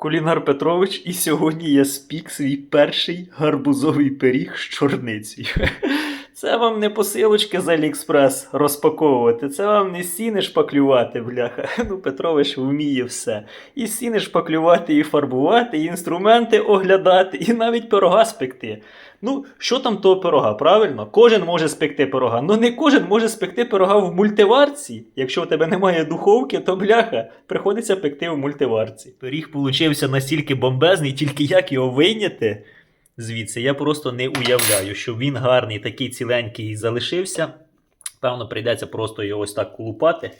Кулінар Петрович, і сьогодні я спік свій перший гарбузовий пиріг з чорницею. Це вам не посилочки з Аліекспрес розпаковувати, це вам не сіни шпаклювати, бляха. Ну, Петрович вміє все. І сіни шпаклювати, і фарбувати, і інструменти оглядати, і навіть пирога спекти. Ну, що там того пирога, правильно? Кожен може спекти пирога. Ну не кожен може спекти пирога в мультиварці. Якщо у тебе немає духовки, то бляха, приходиться пекти в мультиварці. Пиріг получився настільки бомбезний, тільки як його вийняти звідси, я просто не уявляю, що він гарний, такий ціленький залишився. Певно, прийдеться просто його ось так колупати.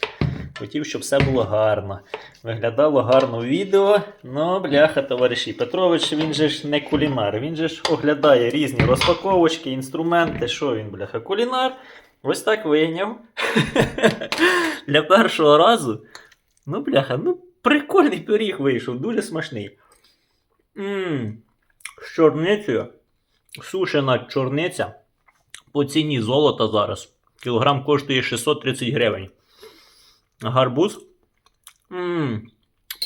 Хотів, щоб все було гарно. Виглядало гарно відео. Ну, бляха, товариші. Петрович, він же ж не кулінар. Він же ж оглядає різні розпаковочки, інструменти. Що він, бляха, кулінар? Ось так вийняв. Для першого разу. Ну, бляха, ну прикольний пиріг вийшов, дуже смачний. Ммм, з чорницею. Сушена чорниця. По ціні золота зараз. Кілограм коштує 630 гривень. Гарбуз. Ммм,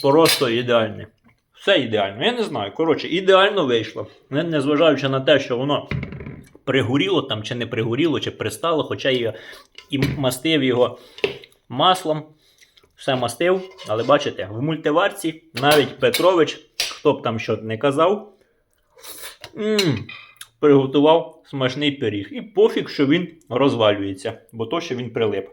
просто ідеальний. Все ідеально. Я не знаю. Коротше, ідеально вийшло. Незважаючи на те, що воно пригоріло там, чи не пригоріло, чи пристало, хоча я і мастив його маслом. Все мастив, але бачите, в мультиварці навіть Петрович, хто б там що не казав, м приготував смачний пиріг. І пофіг, що він розвалюється, бо то, що він прилип.